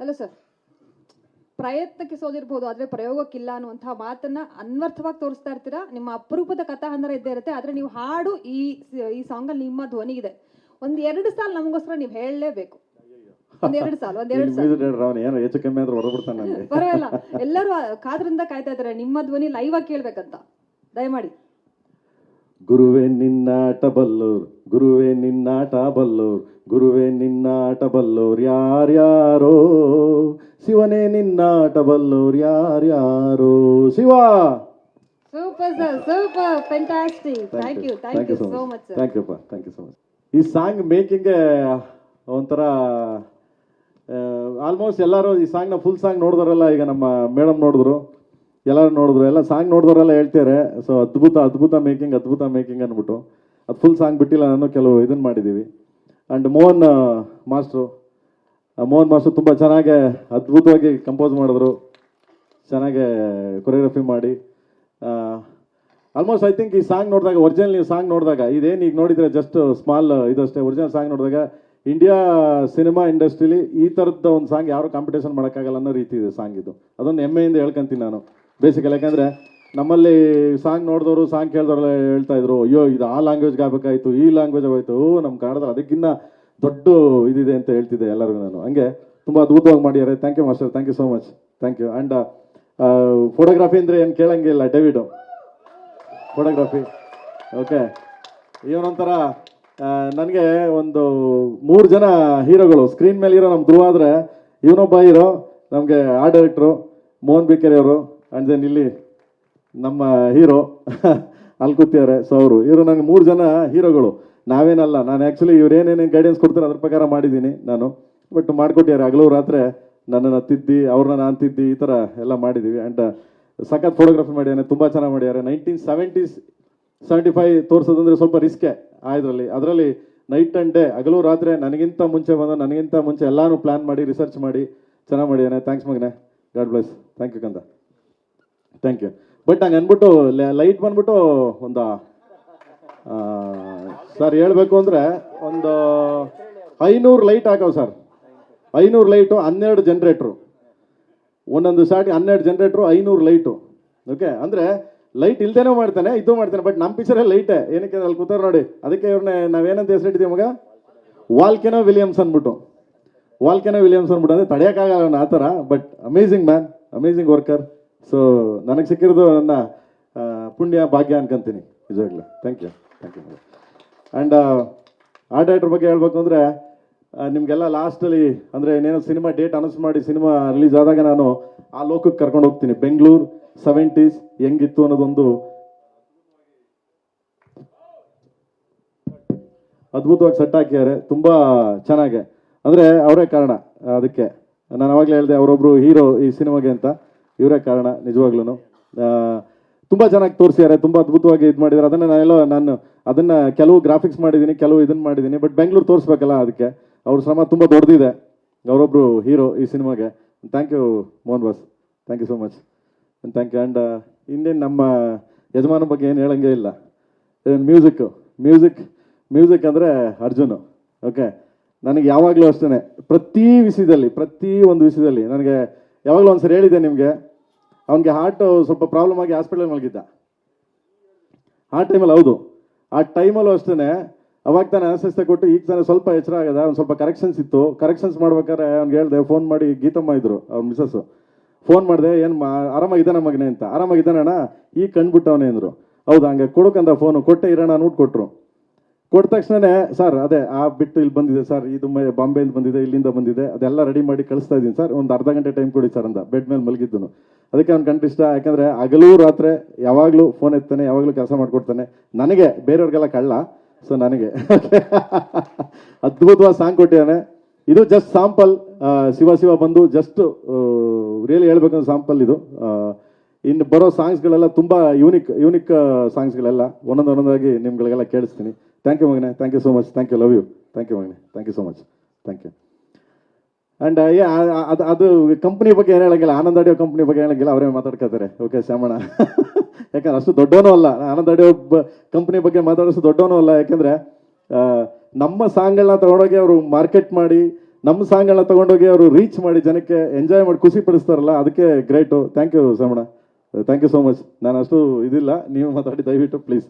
Hello sir ಪ್ರಯತ್ನಕ್ಕೆ ಸೋದಿರ್ಬೋದು ಆದರೆ ಪ್ರಯೋಗಕ್ಕಿಲ್ಲ ಅನ್ನುವಂತಹ ಮಾತನ್ನ ಅನ್ವರ್ಥವಾಗಿ ತೋರಿಸ್ತಾ ಇರ್ತೀರಾ? ನಿಮ್ಮ ಅಪರೂಪದ ಕಥಾ ಹಂದರ ಇದ್ದೇ ಇರುತ್ತೆ ಆದ್ರೆ ನೀವು ಹಾಡು ಈ ಈ ಸಾಂಗ್ ಅಲ್ಲಿ ನಿಮ್ಮ ಇದೆ ಒಂದ್ ಎರಡು ಸಾಲ ನಮಗೋಸ್ಕರ ನೀವು ಹೇಳಲೇಬೇಕು. ಒಂದ್ ಎರಡು ಸಾಲ ಒಂದ್ ಎರಡು ಸಾಲ. ಮ್ಯೂಸಿಕ್ ಡೈರೆಕ್ಟರ್ ಅವನು ಏನೋ ಹೆಚ್ಚು ಕಮ್ಮಿ ಅಂದ್ರೆ ಹೊರಬಿಡ್ತಾನೆ ಪರವಾಗಿಲ್ಲ. ಎಲ್ಲರೂ ಕಾದ್ರಿಂದ ಕಾಯ್ತಾ ಇದ್ದಾರೆ ನಿಮ್ಮ ಧ್ವನಿ ಲೈವ್ ಆಗಿ ಕೇಳ್ಬೇಕಂತ. ದಯಮಾಡಿ. ಗುರುವೇ ನಿನ್ನಾಟ ಬಲ್ಲೋರ್ ಗುರುವೇ ನಿನ್ನಾಟ ಬಲ್ಲೋರ್ ಗುರುವೇ ನಿನ್ನಾಟ ಬಲ್ಲೋರ್ ಯಾರ್ಯಾರೋ ಶಿವನೇ ನಿನ್ನಾಟ ಬಲ್ಲೋರ್ ಯಾರ್ಯಾರೋ? Shiva! Super sir super fantastic thank you thank you so much sir thank you thank you so much ಈ ಸಾಂಗ್ ಮೇಕಿಂಗ್ ಒಂಥರ ಆಲ್ಮೋಸ್ಟ್ ಎಲ್ಲರೂ ಈ ಸಾಂಗ್ನ ಫುಲ್ ಸಾಂಗ್ ನೋಡಿದ್ರಲ್ಲ ಈಗ ನಮ್ಮ ಮೇಡಮ್ ನೋಡಿದ್ರು. ಎಲ್ಲರೂ ನೋಡಿದ್ರು. ಎಲ್ಲ ಸಾಂಗ್ ನೋಡಿದ್ರೆಲ್ಲ ಹೇಳ್ತಾರೆ ಸೊ ಅದ್ಭುತ ಅದ್ಭುತ ಮೇಕಿಂಗ್ ಅದ್ಭುತ ಮೇಕಿಂಗ್ ಅಂದ್ಬಿಟ್ಟು. ಅದು ಫುಲ್ ಸಾಂಗ್ ಬಿಟ್ಟಿಲ್ಲ ನಾನು ಕೆಲವು ಇದನ್ನು ಮಾಡಿದ್ದೀವಿ and Mohan master Mohan master ತುಂಬ ಚೆನ್ನಾಗಿ ಅದ್ಭುತವಾಗಿ ಕಂಪೋಸ್ ಮಾಡಿದ್ರು. ಚೆನ್ನಾಗಿ ಕೊರಿಯೋಗ್ರಫಿ ಮಾಡಿ. ಆಲ್ಮೋಸ್ಟ್ ಐ ಥಿಂಕ್ ಈ ಸಾಂಗ್ ನೋಡಿದಾಗ ಒರಿಜಿನಲ್ ನೀವು ಸಾಂಗ್ ನೋಡಿದಾಗ, ಇದೇನು ಈಗ ನೋಡಿದ್ರೆ ಜಸ್ಟ್ ಸ್ಮಾಲ್ ಇದಷ್ಟೇ ಒರಿಜಿನಲ್ ಸಾಂಗ್ ನೋಡಿದಾಗ ಇಂಡಿಯಾ ಸಿನಿಮಾ ಇಂಡಸ್ಟ್ರಿಲಿ ಈ ಥರದ ಒಂದು ಸಾಂಗ್ ಯಾರು ಕಾಂಪಿಟೇಷನ್ ಮಾಡೋಕ್ಕಾಗಲ್ಲ ಅನ್ನೋ ರೀತಿ ಇದೆ ಸಾಂಗ್ ಇದು. ಅದೊಂದು ಹೆಮ್ಮೆಯಿಂದ ಹೇಳ್ಕೊಂತೀನಿ ನಾನು. ಬೇಸಿಕಲ್ ಯಾಕಂದರೆ, ನಮ್ಮಲ್ಲಿ ಸಾಂಗ್ ನೋಡಿದವರು ಸಾಂಗ್ ಕೇಳಿದವರೆಲ್ಲ ಹೇಳ್ತಾ ಇದ್ರು, ಅಯ್ಯೋ, ಇದು ಆ ಲ್ಯಾಂಗ್ವೇಜ್ಗೆ ಆಗಬೇಕಾಯ್ತು, ಈ ಲ್ಯಾಂಗ್ವೇಜ್ ಆಗೋಯ್ತು ನಮ್ಮ ಕನ್ನಡದಲ್ಲಿ ಅದಕ್ಕಿಂತ ದೊಡ್ಡ ಇದಿದೆ ಅಂತ ಹೇಳ್ತಿದ್ದೆ ಎಲ್ಲರಿಗೂ ನಾನು. ಹಂಗೆ ತುಂಬ ಅದ್ಭುತವಾಗಿ ಮಾಡಿದ್ದಾರೆ. Thank you master thank you so much thank you and photography ಅಂದರೆ ಏನು ಕೇಳಂಗಿಲ್ಲ ಡೇವಿಡು ಫೋಟೋಗ್ರಾಫಿ ಓಕೆ ಇವನೊಂಥರ ನನಗೆ ಒಂದು ಮೂರು ಜನ ಹೀರೋಗಳು ಸ್ಕ್ರೀನ್ ಮೇಲೆ ಇರೋ ನಮ್ಮ ಧ್ರುವ ಆದರೆ ಇವನೊಬ್ಬ ಹೀರೋ, ನಮಗೆ ಆ ಡೈರೆಕ್ಟ್ರು ಮೋಹನ್ ಬಿಕೆರೆ ಅವರು ಆ್ಯಂಡ್ ದೆನ್ ಇಲ್ಲಿ ನಮ್ಮ ಹೀರೋ ಅಲ್ಲಿ ಕೂತಿದ್ದಾರೆ ಸೊ ಅವರು. ಇವರು ನನಗೆ ಮೂರು ಜನ ಹೀರೋಗಳು. ನಾವೇನಲ್ಲ, ನಾನು ಆ್ಯಕ್ಚುಲಿ ಇವ್ರೇನೇನೇನು ಗೈಡೆನ್ಸ್ ಕೊಡ್ತಾರೆ ಅದ್ರ ಪ್ರಕಾರ ಮಾಡಿದ್ದೀನಿ ನಾನು. ಬಟ್ ಮಾಡಿಕೊಟ್ಟಿದ್ದಾರೆ ಹಗಲು ರಾತ್ರಿ ನನ್ನನ್ನು ತಿದ್ದಿ, ಅವ್ರನ್ನ ನಾನು ತಿದ್ದಿ ಈ ಥರ ಎಲ್ಲ ಮಾಡಿದ್ದೀವಿ ಆ್ಯಂಡ್ ಸಖತ್ ಫೋಟೋಗ್ರಫಿ ಮಾಡಿದ್ದಾನೆ ತುಂಬ ಚೆನ್ನಾಗಿ ಮಾಡಿದ್ದಾರೆ. ನೈನ್ಟೀನ್ ಸೆವೆಂಟೀಸ್ ಸೆವೆಂಟಿ ಫೈವ್ ತೋರಿಸೋದಂದ್ರೆ ಸ್ವಲ್ಪ ರಿಸ್ಕೆ ಇದರಲ್ಲಿ. ಅದರಲ್ಲಿ ನೈಟ್ ಆ್ಯಂಡ್ ಡೇ ಹಗಲು ರಾತ್ರಿ ನನಗಿಂತ ಮುಂಚೆ ಬಂದ, ನನಗಿಂತ ಮುಂಚೆ ಎಲ್ಲಾನು ಪ್ಲ್ಯಾನ್ ಮಾಡಿ ರಿಸರ್ಚ್ ಮಾಡಿ, ಚೆನ್ನಾಗಿ ಮಾಡಿದ್ದಾನೆ. ಥ್ಯಾಂಕ್ಸ್ ಮಗನೆ. ಗಾಡ್ ಬ್ಲೆಸ್ ಥ್ಯಾಂಕ್ ಯು ಕಂದ. ಥ್ಯಾಂಕ್ ಯು ಬಟ್ ಹಂಗೆ ಅಂದ್ಬಿಟ್ಟು ಲೈಟ್ ಬಂದ್ಬಿಟ್ಟು ಒಂದು ಸರ್, ಹೇಳಬೇಕು ಅಂದರೆ ಒಂದು ಐನೂರು ಲೈಟ್ ಹಾಕವ್ ಸರ್. ಐನೂರು ಲೈಟು ಹನ್ನೆರಡು ಜನ್ರೇಟ್ರು. ಒಂದೊಂದು ಸಾಟಿ ಹನ್ನೆರಡು ಜನ್ರೇಟ್ರು ಐನೂರು ಲೈಟು. ಓಕೆ, ಅಂದರೆ ಲೈಟ್ ಇಲ್ದೇನೋ ಮಾಡ್ತಾನೆ, ಇದು ಮಾಡ್ತಾನೆ, ಬಟ್ ನಮ್ಮ ಪಿಕ್ಚರಲ್ಲಿ ಲೈಟೇ. ಏನಕ್ಕೆ ಅಲ್ಲಿ ಕೂತಾರ ನೋಡಿ. ಅದಕ್ಕೆ ಇವ್ರನ್ನ ನಾವೇನಂತ ಹೆಸರಿಟ್ಟಿದ್ದೀವಿ ಮಗ? ವಾಲ್ಕೆನೋ ವಿಲಿಯಮ್ಸ್ ಅಂದ್ಬಿಟ್ಟು. ವಾಲ್ಕೆನೋ ವಿಲಿಯಮ್ಸ್ ಅಂದ್ಬಿಟ್ಟು, ಅಂದರೆ ತಡೆಯೋಕ್ಕಾಗಲ್ಲ ಆ ಥರ, but amazing man amazing worker so ನನಗೆ ಸಿಕ್ಕಿರೋದು ನನ್ನ ಪುಣ್ಯ, ಭಾಗ್ಯ ಅನ್ಕೊಂತೀನಿ. ನಿಜವಾಗ್ಲೂ. Thank you thank you and ಆ ಡೈರೆಕ್ಟರ್ ಬಗ್ಗೆ ಹೇಳ್ಬೇಕು ಅಂದರೆ ನಿಮಗೆಲ್ಲ ಲಾಸ್ಟಲ್ಲಿ ಅಂದರೆ ಇನ್ನೇನೋ ಸಿನಿಮಾ ಡೇಟ್ ಅನೌನ್ಸ್ ಮಾಡಿ ಸಿನಿಮಾ ರಿಲೀಸ್ ಆದಾಗ ನಾನು ಆ ಲೋಕಕ್ಕೆ ಕರ್ಕೊಂಡು ಹೋಗ್ತೀನಿ. ಬೆಂಗಳೂರು ಸೆವೆಂಟೀಸ್ ಹೆಂಗಿತ್ತು ಅನ್ನೋದೊಂದು ಅದ್ಭುತವಾಗಿ ಸೆಟ್ ಹಾಕಿದ್ದಾರೆ. ತುಂಬ ಚೆನ್ನಾಗೆ. ಅಂದರೆ ಅವರೇ ಕಾರಣ, ಅದಕ್ಕೆ. ನಾನು ಅವಾಗಲೇ ಹೇಳಿದೆ ಅವರೊಬ್ಬರು ಹೀರೋ ಈ ಸಿನಿಮಾಗೆ ಅಂತ. ಇವರೇ ಕಾರಣ ನಿಜವಾಗ್ಲೂ ತುಂಬ ಚೆನ್ನಾಗಿ ತೋರಿಸಿದ್ದಾರೆ, ತುಂಬ ಅದ್ಭುತವಾಗಿ ಇದು ಮಾಡಿದ್ದಾರೆ. ಅದನ್ನು ನಾನೆಲ್ಲ ನಾನು ಅದನ್ನು ಕೆಲವು ಗ್ರಾಫಿಕ್ಸ್ ಮಾಡಿದ್ದೀನಿ ಕೆಲವು ಇದನ್ನು ಮಾಡಿದ್ದೀನಿ ಬಟ್ ಬೆಂಗಳೂರು ತೋರಿಸ್ಬೇಕಲ್ಲ ಅದಕ್ಕೆ. ಅವ್ರ ಶ್ರಮ ತುಂಬ ದೊಡ್ಡದಿದೆ. ಅವರೊಬ್ಬರು ಹೀರೋ ಈ ಸಿನಿಮಾಗೆ. Thank you Mohan boss. Thank you so much thank you and ಇನ್ನೇನು ನಮ್ಮ ಯಜಮಾನ ಬಗ್ಗೆ ಏನು ಹೇಳಂಗೆ ಇಲ್ಲ. ಮ್ಯೂಸಿಕ್ಕು ಮ್ಯೂಸಿಕ್ ಮ್ಯೂಸಿಕ್ ಅಂದರೆ ಅರ್ಜುನು. ಓಕೆ ನನಗೆ ಯಾವಾಗಲೂ ಅಷ್ಟೇ ಪ್ರತಿ ವಿಷಯದಲ್ಲಿ, ಪ್ರತಿ ಒಂದು ವಿಷಯದಲ್ಲಿ ನನಗೆ ಯಾವಾಗಲೂ ಒಂದು ಸರಿ ಹೇಳಿದ್ದೆ ನಿಮಗೆ. ಅವನಿಗೆ ಹಾರ್ಟ್ ಸ್ವಲ್ಪ ಪ್ರಾಬ್ಲಮ್ ಆಗಿ ಹಾಸ್ಪಿಟಲ್ ಮಲಗಿದ್ದ. ಆ ಟೈಮಲ್ಲಿ ಹೌದು. ಆ ಟೈಮಲ್ಲೂ ಅಷ್ಟೇ ಅವಾಗ ತಾನೇ ಅನಸ್ತೆ ಕೊಟ್ಟು ಈಗ ತಾನೇ ಸ್ವಲ್ಪ ಎಚ್ಚರ ಆಗದ ಅವ್ನು ಸ್ವಲ್ಪ ಕರೆಕ್ಷನ್ಸ್ ಇತ್ತು. ಕರೆಕ್ಷನ್ಸ್ ಮಾಡ್ಬೇಕಾದ್ರೆ ಅವ್ನಿಗೆ ಹೇಳಿದೆ ಫೋನ್ ಮಾಡಿ ಗೀತಮ್ಮ ಇದ್ರು, ಅವ್ನ ಮಿಸಸ್ಸು ಫೋನ್ ಮಾಡಿದೆ, ಏನು ಮಾ ಆರಾಮಾಗಿದ್ದಾನ ಮಗನೇ ಅಂತ. ಆರಾಮಾಗಿದ್ದಾನಣ್ಣ ಈಗ ಕಂಡುಬಿಟ್ಟವನೇ ಅಂದರು. ಹೌದಾ, ಹಂಗೆ ಕೊಡೋಕಂತ ಫೋನು ಕೊಟ್ಟೆ ಇರೋಣ ನೋಡ್ಕೊಟ್ರು ಕೊಟ್ಟರು ಕೊಟ್ಟ ತಕ್ಷಣನೇ, ಸರ್, ಅದೇ, ಆ ಬಿಟ್ಟು ಇಲ್ಲಿ ಬಂದಿದೆ, ಸರ್, ಇದು ಬಾಂಬೆ ಬಾಂಬೆಯಿಂದ ಬಂದಿದೆ, ಇಲ್ಲಿಂದ ಬಂದಿದೆ, ಅದೆಲ್ಲ ರೆಡಿ ಮಾಡಿ ಕಳಿಸ್ತಾ ಇದ್ದೀನಿ, ಸರ್, ಒಂದು ಅರ್ಧ ಗಂಟೆ ಟೈಮ್ ಕೊಡಿ, ಸರ್ ಅಂತ ಬೆಡ್ ಮೇಲೆ ಮಲಗಿದ್ದನು. ಅದಕ್ಕೆ ಅವ್ನು ಕಂಡು ಇಷ್ಟ ಯಾಕಂದರೆ ಹಗಲೂ, ರಾತ್ರಿ, ಯಾವಾಗಲೂ ಫೋನ್ ಎತ್ತಾನೆ, ಯಾವಾಗಲೂ ಕೆಲಸ ಮಾಡಿಕೊಡ್ತಾನೆ. ನನಗೆ ಬೇರೆಯವ್ರಿಗೆಲ್ಲ ಕಳ್ಳ ಸೊ ನನಗೆ. ಅದ್ಭುತವಾದ ಸಾಂಗ್ ಕೊಟ್ಟಿದ್ದಾನೆ. ಇದು ಜಸ್ಟ್ ಸಾಂಪಲ್ ಶಿವ ಶಿವ ಬಂದು ಜಸ್ಟ್ ರಿಯಲಿ ಹೇಳ್ಬೇಕಂದ್ರೆ ಸಾಂಪಲ್ ಇದು. ಇನ್ನು ಬರೋ ಸಾಂಗ್ಸ್ಗಳೆಲ್ಲ ತುಂಬ ಯೂನಿಕ್ ಯೂನಿಕ್ ಸಾಂಗ್ಸ್ಗಳೆಲ್ಲ. ಒಂದೊಂದು ಒಂದೊಂದಾಗಿ ನಿಮ್ಗಳಿಗೆಲ್ಲ ಕೇಳಿಸ್ತೀನಿ. Thank you Magane. Thank you so much thank you love you thank you Magane. Thank you so much thank you and ಏ ಅದು ಅದು ಕಂಪ್ನಿ ಬಗ್ಗೆ ಏನು ಹೇಳಂಗಿಲ್ಲ. ಆನಂದ್ ಆಡಿಯೋ ಕಂಪ್ನಿ ಬಗ್ಗೆ ಹೇಳಂಗಿಲ್ಲ. ಅವರೇ ಮಾತಾಡ್ಕೋತಾರೆ ಓಕೆ ಶ್ಯಾಮಣ್ಣ. ಯಾಕಂದ್ರೆ ಅಷ್ಟು ದೊಡ್ಡವನೂ ಅಲ್ಲ. ಆನಂದ್ ಆಡಿಯೋ ಕಂಪ್ನಿ ಬಗ್ಗೆ ಮಾತಾಡೋಷ್ಟು ದೊಡ್ಡವನೂ ಅಲ್ಲ. ಯಾಕೆಂದರೆ ನಮ್ಮ ಸಾಂಗ್ಗಳನ್ನ ತಗೊಂಡೋಗಿ ಅವರು ಮಾರ್ಕೆಟ್ ಮಾಡಿ, ನಮ್ಮ ಸಾಂಗ್ಗಳನ್ನ ತಗೊಂಡೋಗಿ ಅವರು ರೀಚ್ ಮಾಡಿ, ಜನಕ್ಕೆ ಎಂಜಾಯ್ ಮಾಡಿ, ಖುಷಿ ಪಡಿಸ್ತಾರಲ್ಲ, ಅದಕ್ಕೆ great thank you Somanna thank you so much ನಾನು ಅಷ್ಟು ಇದಿಲ್ಲ. ನೀವು ಮಾತಾಡಿ ದಯವಿಟ್ಟು ಪ್ಲೀಸ್